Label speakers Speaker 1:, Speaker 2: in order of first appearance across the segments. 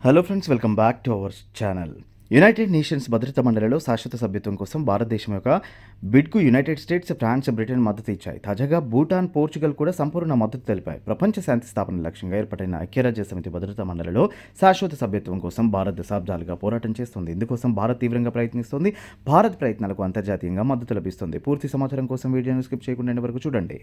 Speaker 1: Hello friends welcome back to our channel United Nations భద్రతా మండలిలో శాశ్వత సభ్యత్వం కోసం భారతదేశం యొక్క బిడ్కు యునైటెడ్ స్టేట్స్ ఫ్రాన్స్ బ్రిటన్ మద్దతు ఇచ్చాయి తాజాగా భూటాన్ పోర్చుగల్ కూడా సంపూర్ణ మద్దతు తెలిపాయి ప్రపంచ శాంతి స్థాపన లక్ష్యంగా ఏర్పడిన ఐక్యరాజ్య సమితి భద్రతా మండలిలో శాశ్వత సభ్యత్వం కోసం భారత్ దశాబ్దాలుగా పోరాటం చేస్తుంది ఇందుకోసం భారత్ తీవ్రంగా ప్రయత్నిస్తుంది భారత్ ప్రయత్నాలకు అంతర్జాతీయంగా మద్దతు లభిస్తుంది పూర్తి సమాచారం కోసం వీడియోను స్కిప్ చేయకుండా వరకు చూడండి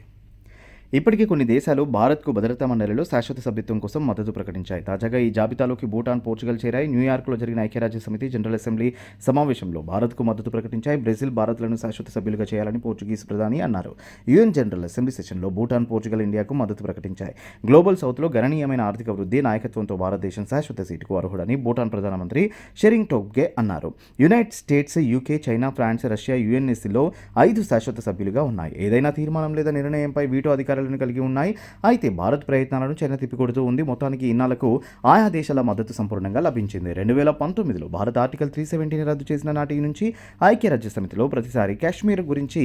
Speaker 1: ఇప్పటికే కొన్ని దేశాలు భారత్కు భద్రతా మండలిలో శాశ్వత సభ్యత్వం కోసం మద్దతు ప్రకటించాయి. తాజాగా ఈ జాబితాలోకి భూటాన్ పోర్చుగల్ చేరాయి. న్యూయార్క్లో జరిగిన ఐక్యరాజ్య సమితి జనరల్ అసెంబ్లీ సమావేశంలో భారత్కు మద్దతు ప్రకటించాయి. బ్రెజిల్ భారత్లను శాశ్వత సభ్యులుగా చేయాలని పోర్చుగీస్ ప్రధాని అన్నారు. యుఎన్ జనరల్ అసెంబ్లీ సెషన్లో భూటాన్ పోర్చుగల్ ఇండియాకు మద్దతు ప్రకటించాయి. గ్లోబల్ సౌత్లో గణనీయమైన ఆర్థిక వృద్ధి నాయకత్వంతో భారతదేశం శాశ్వత సీటుకు అర్హుడని భూటాన్ ప్రధానమంత్రి షెరింగ్ టోబ్గే అన్నారు. United States UK China France Russia యుఎన్ఎస్సీలో ఐదు శాశ్వత సభ్యులుగా ఉన్నాయి. ఏదైనా తీర్మానం లేదా నిర్ణయంపై వీటో అధికారాలను కలిగి ఉన్నాయి. అయితే భారత్ ప్రయత్నాలను చైనా తిప్పికొడుతూ ఉంది. మొత్తానికి ఇన్నాళ్ళకు ఆయా దేశాల మద్దతు సంపూర్ణంగా లభించింది. రెండు వేల పంతొమ్మిదిలో భారత్ ఆర్టికల్ త్రీ సెవెంటీని రద్దు చేసిన నాటి నుంచి ఐక్యరాజ్య సమితిలో ప్రతిసారి కాశ్మీర్ గురించి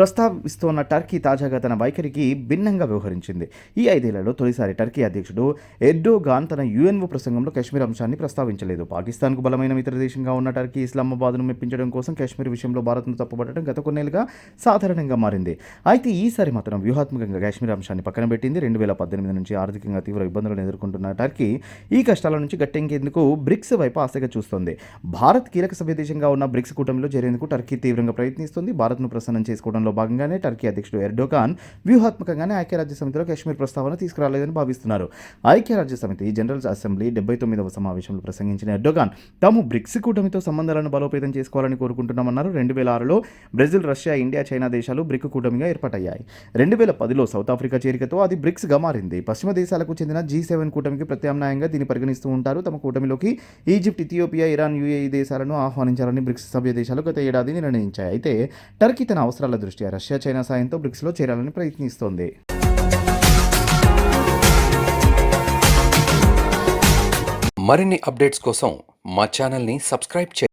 Speaker 1: ప్రస్తావిస్తోన్న టర్కీ తాజాగా తన వైఖరికి భిన్నంగా వ్యవహరించింది. ఈ ఐదేళ్ళలో తొలిసారి టర్కీ అధ్యక్షుడు ఎర్డోగాన్ తన యుఎన్ఓ ప్రసంగంలో కాశ్మీర్ అంశాన్ని ప్రస్తావించలేదు. పాకిస్తాన్కు బలమైన మిత్ర దేశంగా ఉన్న టర్కీ ఇస్లామాబాద్ను మెప్పించడం కోసం కాశ్మీర్ విషయంలో భారత్ను తప్పుపట్టడం గత కొన్నేళ్ళుగా సాధారణంగా మారింది. అయితే ఈసారి మాత్రం వ్యూహాత్మకంగా కాశ్మీర్ అంశాన్ని పక్కన పెట్టింది. రెండు వేల పద్దెనిమిది నుంచి ఆర్థికంగా తీవ్ర ఇబ్బందులను ఎదుర్కొంటున్న టర్కీ ఈ కష్టాల నుంచి గట్టెంకేందుకు బ్రిక్స్ వైపు ఆశగా చూస్తోంది. భారత్ కీలక సభ్య దేశంగా ఉన్న బ్రిక్స్ కూటమిలో చేరేందుకు టర్కీ తీవ్రంగా ప్రయత్నిస్తుంది. భారత్ను ప్రసన్నం చేసుకోవడంలో భాగంగానే టర్కీ అధ్యక్షుడు ఎర్డోగాన్ వ్యూహాత్మకంగానే ఐక్యరాజ్య సమితిలో కాశ్మీర్ ప్రస్తావన తీసుకురాలేదని భావిస్తున్నారు. ఐక్యరాజ్య సమితి జనరల్ అసెంబ్లీ డెబ్బై తొమ్మిదవ సమావేశంలో ప్రసంగించిన ఎర్డోగాన్ తాము బ్రిక్స్ కూటమితో సంబంధాలను బలోపేతం చేసుకోవాలని కోరుకుంటున్నామన్నారు. రెండు వేల ఆరులో బ్రెజిల్ రష్యా ఇండియా చైనా దేశాలు బ్రిక్ కూటమిగా ఏర్పాటయ్యాయి. రెండు వేల పదిలో సౌత్ ఆఫ్రికా చేరికతో అది బ్రిక్స్గా మారింది. పశ్చిమ దేశాలకు చెందిన జీ సెవెన్ కూటమికి ప్రత్యామ్నాయంగా దీన్ని పరిగణిస్తూ ఉంటారు. తమ కూటమిలోకి ఈజిప్ట్ ఇథియోపియా ఇరాన్ యుఏఈ దేశాలను ఆహ్వానించాలని బ్రిక్స్ సభ్య దేశాలు గత ఏడాది నిర్ణయించాయి. అయితే టర్కీ తన అవసరాల దృష్ట్యా రష్యా చైనా సాయంతో బ్రిక్స్లో చేరాలని ప్రయత్నిస్తోంది.
Speaker 2: మరిన్ని అప్డేట్స్ కోసం మా ఛానల్ని సబ్స్క్రైబ్ చేయండి.